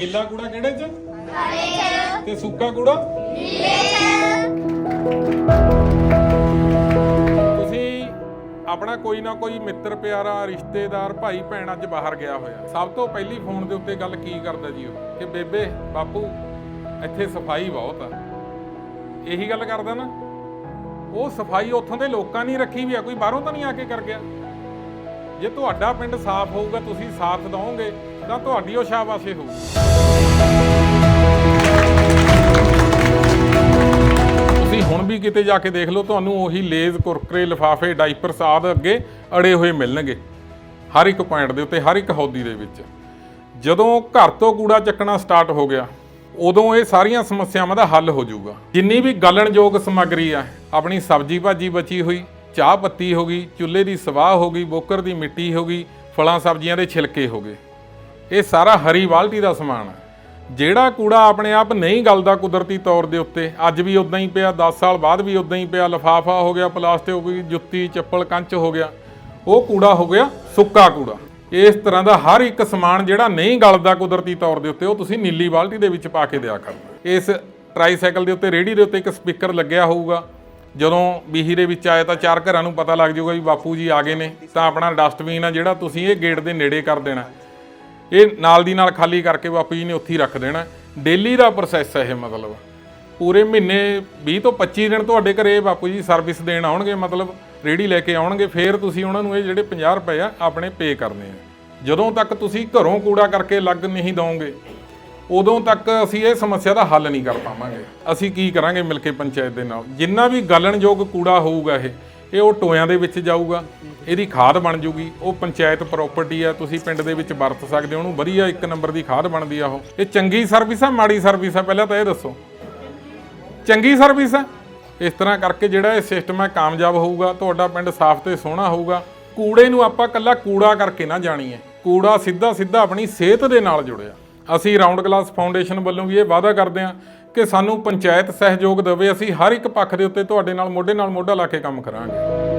ਗਿੱਲਾ ਕੂੜਾ ਕਿਹੜੇ ਚ? ਤੇ ਸੁੱਕਾ ਕੂੜਾ? ਤੁਸੀਂ ਆਪਣਾ ਕੋਈ ਨਾ ਕੋਈ ਮਿੱਤਰ ਪਿਆਰਾ ਰਿਸ਼ਤੇਦਾਰ ਭਾਈ ਭੈਣ ਅੱਜ ਬਾਹਰ ਗਿਆ ਹੋਇਆ। ਸਭ ਤੋਂ ਪਹਿਲੀ ਫੋਨ ਦੇ ਉੱਤੇ ਗੱਲ ਕੀ ਕਰਦਾ ਜੀ ਉਹ? ਕਿ ਬੇਬੇ ਬਾਪੂ ਇੱਥੇ ਸਫ਼ਾਈ ਬਹੁਤ ਆ। ਇਹੀ ਗੱਲ ਕਰਦਾ ਨਾ। ਉਹ ਸਫ਼ਾਈ ਉੱਥੋਂ ਦੇ ਲੋਕਾਂ ਨੇ ਰੱਖੀ ਵੀ ਆ ਕੋਈ ਬਾਹਰੋਂ ਤਾਂ ਨਹੀਂ ਆ ਕੇ ਕਰ ਗਿਆ? ਜੇ ਤੁਹਾਡਾ ਪਿੰਡ ਸਾਫ਼ ਹੋਊਗਾ ਤੁਸੀਂ ਸਾਥ ਦਿਓਗੇ ਤਾਂ ਤੁਹਾਡੀ ਉਹ ਸ਼ਾਬਾਸ਼ੇ ਹੋਊ। ਤੁਸੀਂ ਹੁਣ ਵੀ ਕਿਤੇ ਜਾ ਕੇ ਦੇਖ ਲਓ, ਤੁਹਾਨੂੰ ਉਹੀ ਲੇਜ਼, ਕੁਰਕਰੇ, ਲਿਫਾਫੇ ਡਾਈਪਰਸ ਆਦ ਅੱਗੇ ਅੜੇ ਹੋਏ ਮਿਲਣਗੇ। ਹਰ ਇੱਕ ਪੁਆਇੰਟ ਦੇ ਉੱਤੇ, ਹਰ ਇੱਕ ਹੌਦੀ ਦੇ ਵਿੱਚ। ਜਦੋਂ ਘਰ ਤੋਂ ਕੂੜਾ ਚੱਕਣਾ ਸਟਾਰਟ ਹੋ ਗਿਆ, ਉਦੋਂ ਇਹ ਸਾਰੀਆਂ ਸਮੱਸਿਆਵਾਂ ਦਾ ਹੱਲ ਹੋ ਜਾਊਗਾ। ਜਿੰਨੀ ਵੀ ਗਲਣਯੋਗ ਸਮੱਗਰੀ ਆ, ਆਪਣੀ ਸਬਜ਼ੀ ਭਾਜੀ ਬਚੀ ਹੋਈ, ਚਾਹ ਪੱਤੀ ਹੋ ਗਈ, ਚੁੱਲ੍ਹੇ ਦੀ ਸਵਾਹ ਹੋ ਗਈ, ਬੋਕਰ ਦੀ ਮਿੱਟੀ ਹੋ ਗਈ, ਫਲਾਂ ਸਬਜ਼ੀਆਂ ਦੇ ਛਿਲਕੇ ਹੋ ਗਏ। ਇਹ ਸਾਰਾ ਹਰੀ ਬਾਲਟੀ ਦਾ ਸਮਾਨ ਹੈ। ਜਿਹੜਾ ਕੂੜਾ ਆਪਣੇ ਆਪ ਨਹੀਂ ਗਲਦਾ ਕੁਦਰਤੀ ਤੌਰ ਦੇ ਉੱਤੇ, ਅੱਜ ਵੀ ਉਦਾਂ ਹੀ ਪਿਆ 10 ਸਾਲ ਬਾਅਦ ਵੀ ਉਦਾਂ ਹੀ ਪਿਆ, ਲਫਾਫਾ ਹੋ ਗਿਆ, ਪਲਾਸਟਿਕ ਹੋ ਗਈ, ਜੁੱਤੀ, ਚੱਪਲ, ਕੰਚ ਹੋ ਗਿਆ, ਉਹ ਕੂੜਾ ਹੋ ਗਿਆ ਸੁੱਕਾ ਕੂੜਾ। ਇਸ ਤਰ੍ਹਾਂ ਦਾ ਹਰ ਇੱਕ ਸਮਾਨ ਜਿਹੜਾ ਨਹੀਂ ਗਲਦਾ ਕੁਦਰਤੀ ਤੌਰ ਦੇ ਉੱਤੇ, ਉਹ ਤੁਸੀਂ ਨੀਲੀ ਬਾਲਟੀ ਦੇ ਵਿੱਚ ਪਾ ਕੇ ਦਿਆ ਕਰਨਾ ਇਸ ਟਰਾਈਸਾਈਕਲ ਦੇ ਉੱਤੇ ਰੇੜੀ ਦੇ ਉੱਤੇ ਇੱਕ ਸਪੀਕਰ ਲੱਗਿਆ ਹੋਊਗਾ। ਜਦੋਂ ਬੀਹੀ ਦੇ ਵਿੱਚ ਆਏ ਤਾਂ ਚਾਰ ਘਰਾਂ ਨੂੰ ਪਤਾ ਲੱਗ ਜਾਊਗਾ ਵੀ ਬਾਪੂ ਜੀ ਆ ਗਏ ਨੇ, ਤਾਂ ਆਪਣਾ ਡਸਟਬਿਨ ਆ ਜਿਹੜਾ ਤੁਸੀਂ ਇਹ ਗੇਟ ਦੇ ਨੇੜੇ ਕਰ ਦੇਣਾ। ਇਹ ਨਾਲ ਦੀ ਨਾਲ ਖਾਲੀ ਕਰਕੇ ਬਾਪੂ ਜੀ ਨੇ ਉੱਥੇ ਹੀ ਰੱਖ ਦੇਣਾ। ਡੇਲੀ ਦਾ ਪ੍ਰੋਸੈਸ ਹੈ ਇਹ ਮਤਲਬ। ਪੂਰੇ ਮਹੀਨੇ 20 ਤੋਂ 25 ਦਿਨ ਤੁਹਾਡੇ ਘਰੇ ਬਾਪੂ ਜੀ ਸਰਵਿਸ ਦੇਣ ਆਉਣਗੇ ਮਤਲਬ ਰੇੜੀ ਲੈ ਕੇ ਆਉਣਗੇ, ਫੇਰ ਤੁਸੀਂ ਉਹਨਾਂ ਨੂੰ ਇਹ ਜਿਹੜੇ 50 ਰੁਪਏ ਆ ਆਪਣੇ ਪੇ ਕਰਨੇ ਆ। ਜਦੋਂ ਤੱਕ ਤੁਸੀਂ ਘਰੋਂ ਕੂੜਾ ਕਰਕੇ ਅਲੱਗ ਨਹੀਂ ਦਓਗੇ ਉਦੋਂ ਤੱਕ ਅਸੀਂ ਇਹ ਸਮੱਸਿਆ ਦਾ ਹੱਲ ਨਹੀਂ ਕਰ ਪਾਵਾਂਗੇ। ਅਸੀਂ ਕੀ ਕਰਾਂਗੇ ਮਿਲ ਕੇ ਪੰਚਾਇਤ ਦੇ ਨਾਲ? ਜਿੰਨਾ ਵੀ ਗਲਣਯੋਗ ਕੂੜਾ ਹੋਊਗਾ ਇਹ ਇਹ ਉਹ ਟੋਇਆਂ ਦੇ ਵਿੱਚ ਜਾਊਗਾ, ਇਹਦੀ ਖਾਦ ਬਣ ਜੂਗੀ, ਉਹ ਪੰਚਾਇਤ ਪ੍ਰਾਪਰਟੀ ਆ, ਤੁਸੀਂ ਪਿੰਡ ਦੇ ਵਿੱਚ ਵਰਤ ਸਕਦੇ ਹੋ, ਉਹਨੂੰ ਵਧੀਆ ਇੱਕ ਨੰਬਰ ਦੀ ਖਾਦ ਬਣਦੀ ਆ ਉਹ। ਇਹ ਚੰਗੀ ਸਰਵਿਸ ਆ, ਮਾੜੀ ਸਰਵਿਸ ਆ, ਪਹਿਲਾਂ ਤਾਂ ਇਹ ਦੱਸੋ। ਚੰਗੀ ਸਰਵਿਸ ਆ? ਇਸ ਤਰ੍ਹਾਂ ਕਰਕੇ ਜਿਹੜਾ ਇਹ ਸਿਸਟਮ ਹੈ ਕਾਮਯਾਬ ਹੋਊਗਾ, ਤੁਹਾਡਾ ਪਿੰਡ ਸਾਫ਼ ਤੇ ਸੋਹਣਾ ਹੋਊਗਾ। ਕੂੜੇ ਨੂੰ ਆਪਾਂ ਕੱਲਾ ਕੂੜਾ ਕਰਕੇ ਨਾ ਜਾਣੀਏ। ਕੂੜਾ ਸਿੱਧਾ ਸਿੱਧਾ ਆਪਣੀ ਸਿਹਤ ਦੇ ਨਾਲ ਜੁੜਿਆ। ਅਸੀਂ ਰਾਉਂਡ ਗਲਾਸ ਫਾਊਂਡੇਸ਼ਨ ਵੱਲੋਂ ਵੀ ਇਹ ਵਾਅਦਾ ਕਰਦੇ ਹਾਂ ਕਿ ਸਾਨੂੰ ਪੰਚਾਇਤ ਸਹਿਯੋਗ ਦੇਵੇ, ਅਸੀਂ ਹਰ ਇੱਕ ਪੱਖ ਦੇ ਉੱਤੇ ਤੁਹਾਡੇ ਨਾਲ, ਮੋਢੇ ਨਾਲ ਮੋਢਾ ਲਾ ਕੇ ਕੰਮ ਕਰਾਂਗੇ।